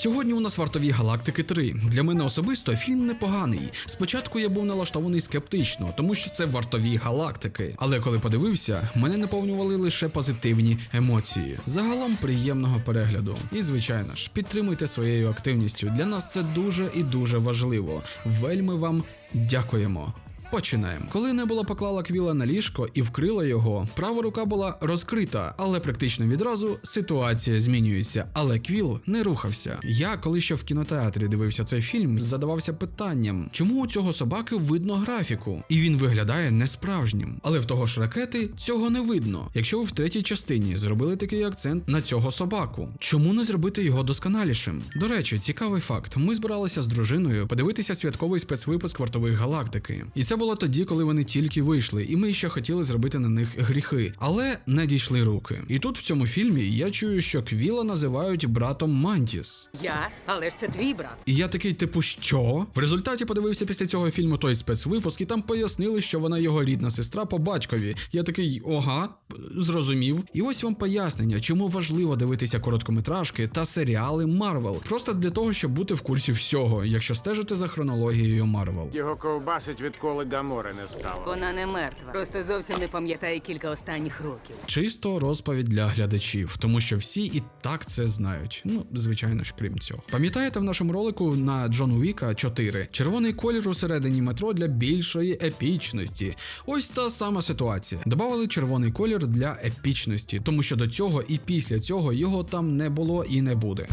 Сьогодні у нас вартові галактики 3. Для мене особисто фільм непоганий. Спочатку я був налаштований скептично, тому що це вартові галактики. Але коли подивився, мене наповнювали лише позитивні емоції. Загалом приємного перегляду. І звичайно ж, підтримуйте своєю активністю. Для нас це дуже і дуже важливо. Вельми вам дякуємо. Починаємо. Коли небула поклала квіла на ліжко і вкрила його, права рука була розкрита, але практично відразу ситуація змінюється. Але квіл не рухався. Я, коли ще в кінотеатрі дивився цей фільм, задавався питанням, чому у цього собаки видно графіку, і він виглядає несправжнім. Але в того ж ракети цього не видно. Якщо ви в третій частині зробили такий акцент на цього собаку, чому не зробити його досконалішим? До речі, цікавий факт: ми збиралися з дружиною подивитися святковий спецвипуск вартових галактики. І це було тоді, коли вони тільки вийшли, і ми ще хотіли зробити на них гріхи, але не дійшли руки. І тут в цьому фільмі я чую, що Квіла називають братом Мантіс. Я, але ж це твій брат. І я такий, типу, що? В результаті подивився після цього фільму той спецвипуск, і там пояснили, що вона його рідна сестра по батькові. Я такий, ага, зрозумів. І ось вам пояснення, чому важливо дивитися короткометражки та серіали Марвел. Просто для того, щоб бути в курсі всього, якщо стежите за хронологією Марвел. Його ковбасить відколи Дамори не стало. Вона не мертва. Просто зовсім не пам'ятає кілька останніх років. Чисто розповідь для глядачів, тому що всі і так це знають. Ну, звичайно ж, крім цього. Пам'ятаєте в нашому ролику на Джон Уіка 4 червоний колір у середині метро для більшої епічності. Ось та сама ситуація. Добавили червоний колір для епічності, тому що до цього і після цього його там не було і не буде.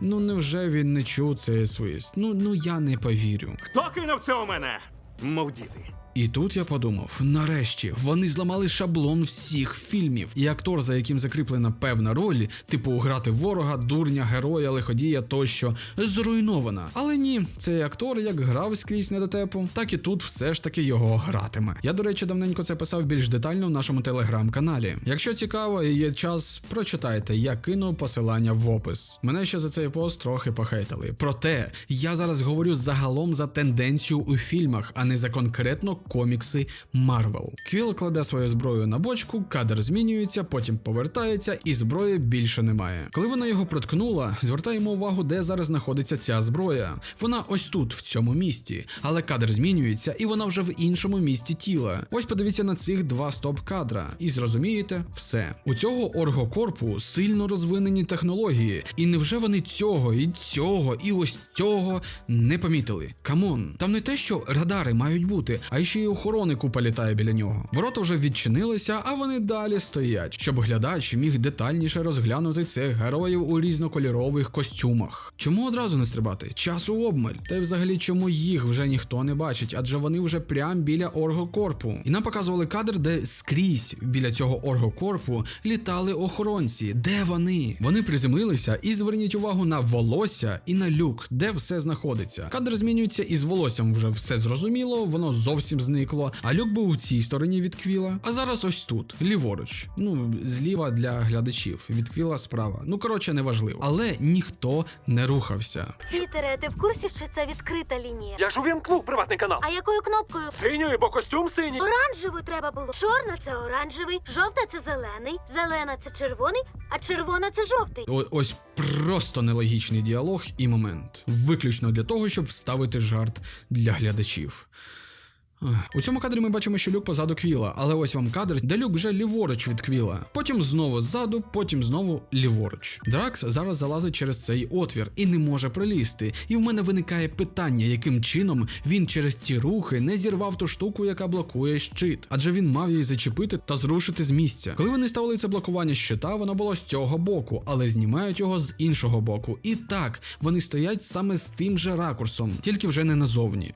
Ну невже він не чув цей свист? Ну ну я не повірю. Хто кинув це у мене? Мов діти. І тут я подумав: нарешті вони зламали шаблон всіх фільмів, і актор, за яким закріплена певна роль, типу грати ворога, дурня, героя, лиходія тощо, зруйнована. Але ні, цей актор як грав скрізь недотепу, так і тут все ж таки його гратиме. Я, до речі, давненько це писав більш детально в нашому телеграм-каналі. Якщо цікаво і є час, прочитайте, я кину посилання в опис. Мене ще за цей пост трохи похейтили. Проте я зараз говорю загалом за тенденцію у фільмах, а не за конкретно комікси Марвел. Квіл кладе свою зброю на бочку, кадр змінюється, потім повертається, і зброї більше немає. Коли вона його проткнула, звертаємо увагу, де зараз знаходиться ця зброя. Вона ось тут, в цьому місці, але кадр змінюється, і вона вже в іншому місці тіла. Ось подивіться на цих два стоп-кадра, і зрозумієте все. У цього оргокорпу сильно розвинені технології, і невже вони цього і цього, і ось цього не помітили? Камон, там не те, що радари мають бути, а й ще й купа літає біля нього. Ворота вже відчинилися, а вони далі стоять, щоб глядач міг детальніше розглянути цих героїв у різнокольорових костюмах. Чому одразу не стрибати? Часу обмаль. Та й взагалі чому їх вже ніхто не бачить, адже вони вже прям біля оргокорпу. І нам показували кадр, де скрізь біля цього оргокорпу літали охоронці. Де вони? Вони приземлилися і зверніть увагу на волосся і на люк, де все знаходиться. Кадр змінюється і з волоссям вже все зрозуміло, воно зовсім зникло. А люк був у цій стороні від квіла. А зараз ось тут, ліворуч. Ну, зліва для глядачів, від квіла справа. Ну коротше, неважливо. Але ніхто не рухався. Пітере, ти в курсі, що це відкрита лінія? Я ж увімкнув приватний канал. А якою кнопкою? Синьою, бо костюм синій. Оранжеву треба було. Чорна це оранжевий, жовта це зелений, зелена це червоний, а червона це жовтий. О- ось просто нелогічний діалог і момент. Виключно для того, щоб вставити жарт для глядачів. У цьому кадрі ми бачимо, що люк позаду квіла, але ось вам кадр, де люк вже ліворуч від квіла. Потім знову ззаду, потім знову ліворуч. Дракс зараз залазить через цей отвір і не може пролізти. І в мене виникає питання, яким чином він через ці рухи не зірвав ту штуку, яка блокує щит, адже він мав її зачепити та зрушити з місця. Коли вони ставили це блокування щита, воно було з цього боку, але знімають його з іншого боку. І так, вони стоять саме з тим же ракурсом, тільки вже не назовні.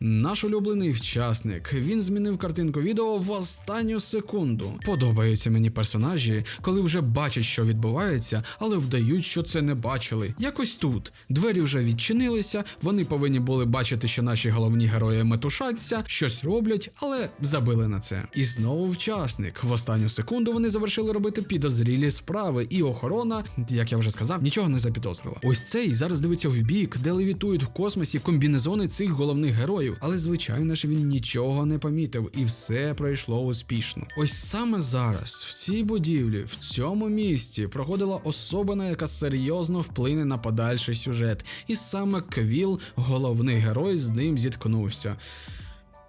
Наш улюблений вчасник. Він змінив картинку відео в останню секунду. Подобаються мені персонажі, коли вже бачать, що відбувається, але вдають, що це не бачили. Якось тут двері вже відчинилися. Вони повинні були бачити, що наші головні герої метушаться, щось роблять, але забили на це. І знову вчасник. В останню секунду вони завершили робити підозрілі справи, і охорона, як я вже сказав, нічого не запідозрила. Ось цей зараз дивиться в бік, де левітують в космосі комбінезони цих головних героїв. Героїв, але звичайно ж він нічого не помітив, і все пройшло успішно. Ось саме зараз, в цій будівлі, в цьому місті, проходила особина, яка серйозно вплине на подальший сюжет, і саме Квіл, головний герой, з ним зіткнувся.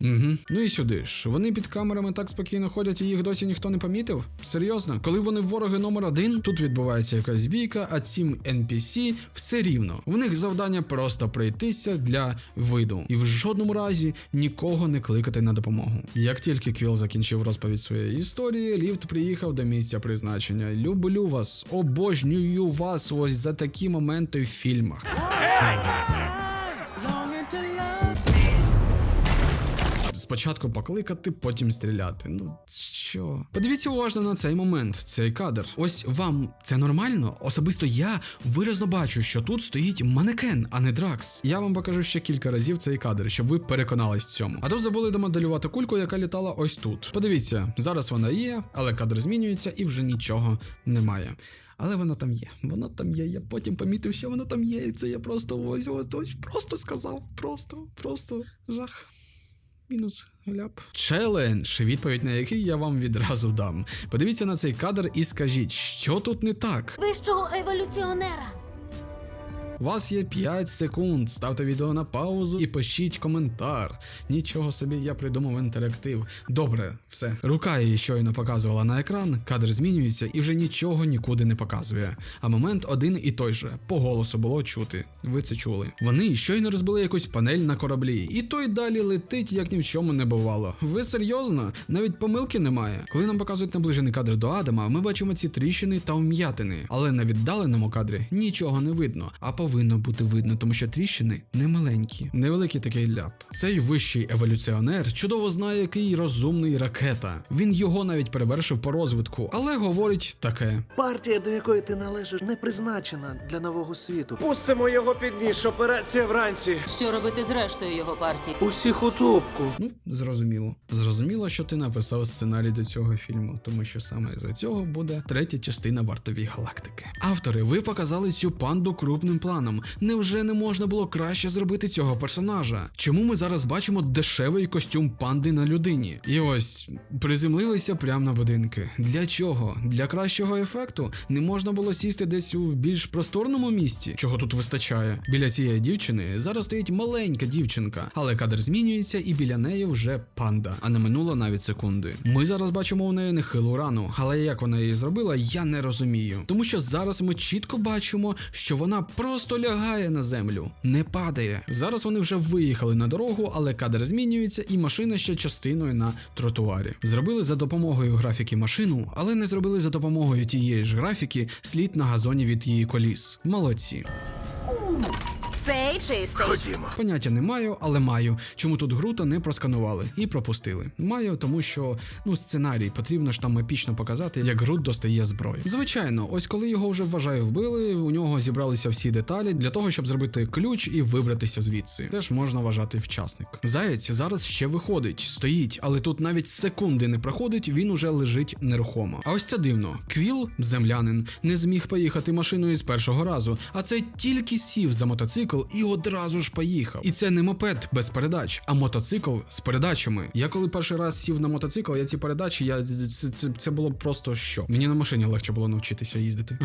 Угу. Ну і сюди ж. Вони під камерами так спокійно ходять і їх досі ніхто не помітив? Серйозно, коли вони вороги номер один, тут відбувається якась бійка, а цим NPC все рівно. В них завдання просто пройтися для виду. І в жодному разі нікого не кликати на допомогу. Як тільки Квіл закінчив розповідь своєї історії, ліфт приїхав до місця призначення. Люблю вас, обожнюю вас ось за такі моменти в фільмах. Спочатку покликати, потім стріляти. Ну що? Подивіться уважно на цей момент, цей кадр. Ось вам це нормально? Особисто я виразно бачу, що тут стоїть манекен, а не дракс. Я вам покажу ще кілька разів цей кадр, щоб ви переконались в цьому. А то забули домоделювати кульку, яка літала ось тут. Подивіться, зараз вона є, але кадр змінюється і вже нічого немає. Але воно там є. Воно там є. Я потім помітив, що воно там є. І це я просто ось ось ось просто сказав. Просто, просто жах. Мінус ляп. Челендж, відповідь на який я вам відразу дам. Подивіться на цей кадр і скажіть, що тут не так. Вищого еволюціонера. Вас є 5 секунд. Ставте відео на паузу і пишіть коментар. Нічого собі я придумав інтерактив. Добре, все. Рука її щойно показувала на екран, кадр змінюється і вже нічого нікуди не показує. А момент один і той же. По голосу було чути. Ви це чули. Вони щойно розбили якусь панель на кораблі, і той далі летить, як ні в чому не бувало. Ви серйозно? Навіть помилки немає. Коли нам показують наближений кадр до Адама, ми бачимо ці тріщини та вм'ятини, але на віддаленому кадрі нічого не видно, а повинно бути видно, тому що тріщини не маленькі. Невеликий такий ляп. Цей вищий еволюціонер чудово знає, який розумний ракета. Він його навіть перевершив по розвитку, але говорить таке. Партія, до якої ти належиш, не призначена для нового світу. Пустимо його під ніж, операція вранці. Що робити з рештою його партії? Усіх у топку. Ну, зрозуміло. Зрозуміло, що ти написав сценарій до цього фільму, тому що саме за цього буде третя частина вартові галактики. Автори, ви показали цю панду крупним планом. Невже не можна було краще зробити цього персонажа? Чому ми зараз бачимо дешевий костюм панди на людині? І ось приземлилися прямо на будинки. Для чого? Для кращого ефекту не можна було сісти десь у більш просторному місці, чого тут вистачає. Біля цієї дівчини зараз стоїть маленька дівчинка, але кадр змінюється, і біля неї вже панда, а не минуло навіть секунди. Ми зараз бачимо у неї нехилу рану, але як вона її зробила, я не розумію. Тому що зараз ми чітко бачимо, що вона просто лягає на землю, не падає. Зараз вони вже виїхали на дорогу, але кадр змінюється, і машина ще частиною на тротуарі. Зробили за допомогою графіки машину, але не зробили за допомогою тієї ж графіки слід на газоні від її коліс. Молодці. Цей Поняття не маю, але маю. Чому тут Грута не просканували і пропустили. Маю, тому що ну сценарій потрібно ж там епічно показати, як Грут достає зброю. Звичайно, ось коли його вже вважаю вбили, у нього зібралися всі деталі для того, щоб зробити ключ і вибратися звідси. Теж можна вважати вчасник. Заєць зараз ще виходить, стоїть, але тут навіть секунди не проходить, він уже лежить нерухомо. А ось це дивно. Квіл, землянин, не зміг поїхати машиною з першого разу, а це тільки сів за мотоцикл і одразу ж поїхав. І це не мопед без передач, а мотоцикл з передачами. Я коли перший раз сів на мотоцикл, я ці передачі, я це, це, це було просто що. Мені на машині легше було навчитися їздити.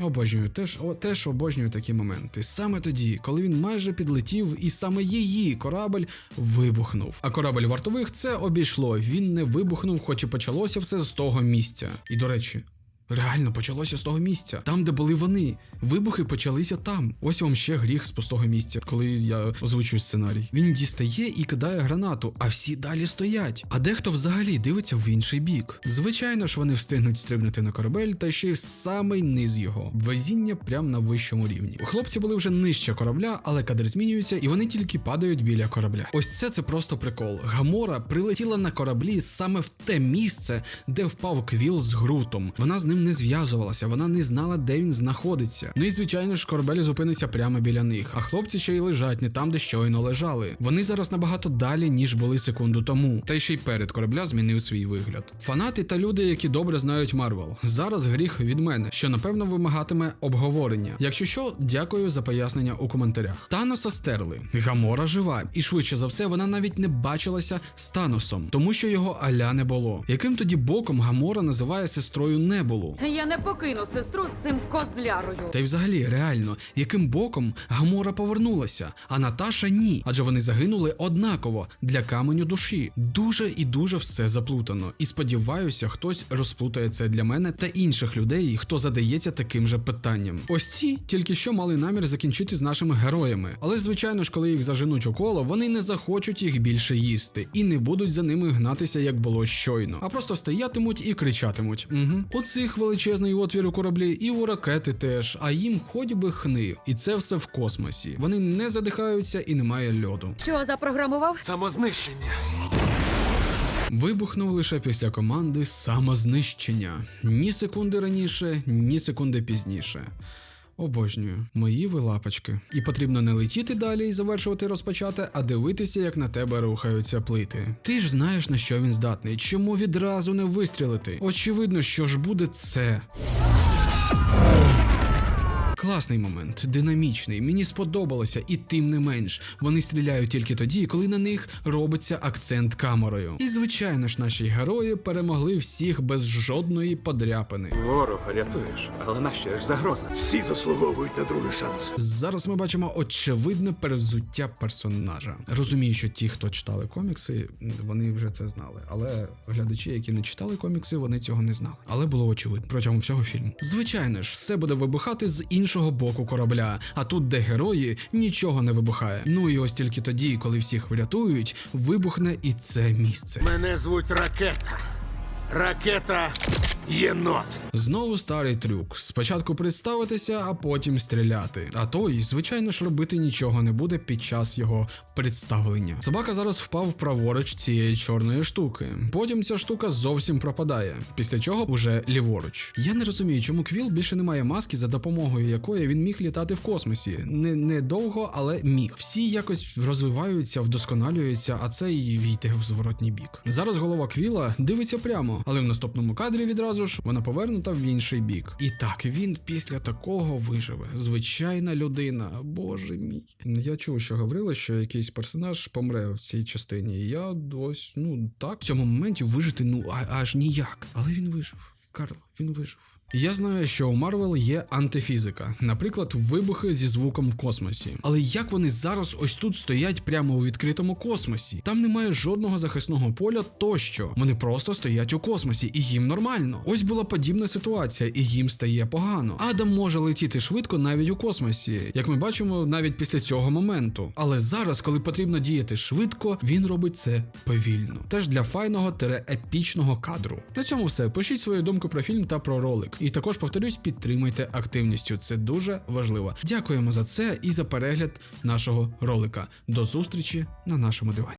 Обожнюю, теж, о, теж обожнюю такі моменти. Саме тоді, коли він майже підлетів, і саме її корабль вибухнув. А корабль вартових це обійшло. Він не вибухнув, хоч і почалося все з того місця. І до речі. Реально почалося з того місця, там, де були вони. Вибухи почалися там. Ось вам ще гріх з пустого місця, коли я озвучую сценарій. Він дістає і кидає гранату, а всі далі стоять. А дехто взагалі дивиться в інший бік. Звичайно ж, вони встигнуть стрибнути на корабель та ще й в самий низ його. Везіння прямо на вищому рівні. Хлопці були вже нижче корабля, але кадр змінюється, і вони тільки падають біля корабля. Ось це це просто прикол. Гамора прилетіла на кораблі саме в те місце, де впав квіл з грутом. Вона з ним ним не зв'язувалася, вона не знала, де він знаходиться. Ну і звичайно ж, корабель зупиниться прямо біля них, а хлопці ще й лежать не там, де щойно лежали. Вони зараз набагато далі, ніж були секунду тому. Та й ще й перед корабля змінив свій вигляд. Фанати та люди, які добре знають Марвел. Зараз гріх від мене, що напевно вимагатиме обговорення. Якщо що, дякую за пояснення у коментарях. Таноса стерли, Гамора жива, і швидше за все вона навіть не бачилася з Таносом, тому що його аля не було. Яким тоді боком Гамора називає сестрою Небулу? Я не покину сестру з цим козлярою. Та й взагалі, реально, яким боком Гамора повернулася, а Наташа ні, адже вони загинули однаково для каменю душі. Дуже і дуже все заплутано. І сподіваюся, хтось розплутає це для мене та інших людей, хто задається таким же питанням. Ось ці тільки що мали намір закінчити з нашими героями, але звичайно ж, коли їх заженуть у коло, вони не захочуть їх більше їсти і не будуть за ними гнатися, як було щойно, а просто стоятимуть і кричатимуть. Угу. Цих величезний отвір у кораблі, і у ракети теж, а їм хоч би хни. І це все в космосі. Вони не задихаються і немає льоду. Що запрограмував? Самознищення. Вибухнув лише після команди самознищення. Ні секунди раніше, ні секунди пізніше. Обожнюю, мої ви лапочки. І потрібно не летіти далі і завершувати розпочати, а дивитися, як на тебе рухаються плити. Ти ж знаєш на що він здатний. Чому відразу не вистрілити? Очевидно, що ж буде це. Класний момент, динамічний, мені сподобалося, і тим не менш, вони стріляють тільки тоді, коли на них робиться акцент камерою. І звичайно ж, наші герої перемогли всіх без жодної подряпини. Ворога рятуєш, але на що ж загроза? Всі заслуговують на другий шанс. Зараз ми бачимо очевидне перевзуття персонажа. Розумію, що ті, хто читали комікси, вони вже це знали. Але глядачі, які не читали комікси, вони цього не знали. Але було очевидно протягом всього фільму. Звичайно ж, все буде вибухати з іншого боку корабля. А тут, де герої, нічого не вибухає. Ну і ось тільки тоді, коли всіх врятують, вибухне і це місце. Мене звуть Ракета. Ракета єнот. Знову старий трюк. Спочатку представитися, а потім стріляти. А той, звичайно ж, робити нічого не буде під час його представлення. Собака зараз впав праворуч цієї чорної штуки. Потім ця штука зовсім пропадає, після чого уже ліворуч. Я не розумію, чому Квіл більше не має маски, за допомогою якої він міг літати в космосі. Не, не довго, але міг. Всі якось розвиваються, вдосконалюються, а цей йде в зворотній бік. Зараз голова Квіла дивиться прямо, але в наступному кадрі відразу ж вона повернута в інший бік. І так він після такого виживе. Звичайна людина. Боже мій. Я чув, що говорили, що якийсь персонаж помре в цій частині. І я ось, ну так, в цьому моменті вижити, ну аж ніяк. Але він вижив. Карл, він вижив. Я знаю, що у Марвел є антифізика, наприклад, вибухи зі звуком в космосі. Але як вони зараз ось тут стоять прямо у відкритому космосі? Там немає жодного захисного поля тощо. Вони просто стоять у космосі, і їм нормально. Ось була подібна ситуація, і їм стає погано. Адам може летіти швидко навіть у космосі, як ми бачимо навіть після цього моменту. Але зараз, коли потрібно діяти швидко, він робить це повільно. Теж для файного тере епічного кадру. На цьому все. Пишіть свою думку про фільм та про ролик. І також повторюсь, підтримайте активністю. Це дуже важливо. Дякуємо за це і за перегляд нашого ролика. До зустрічі на нашому дивані.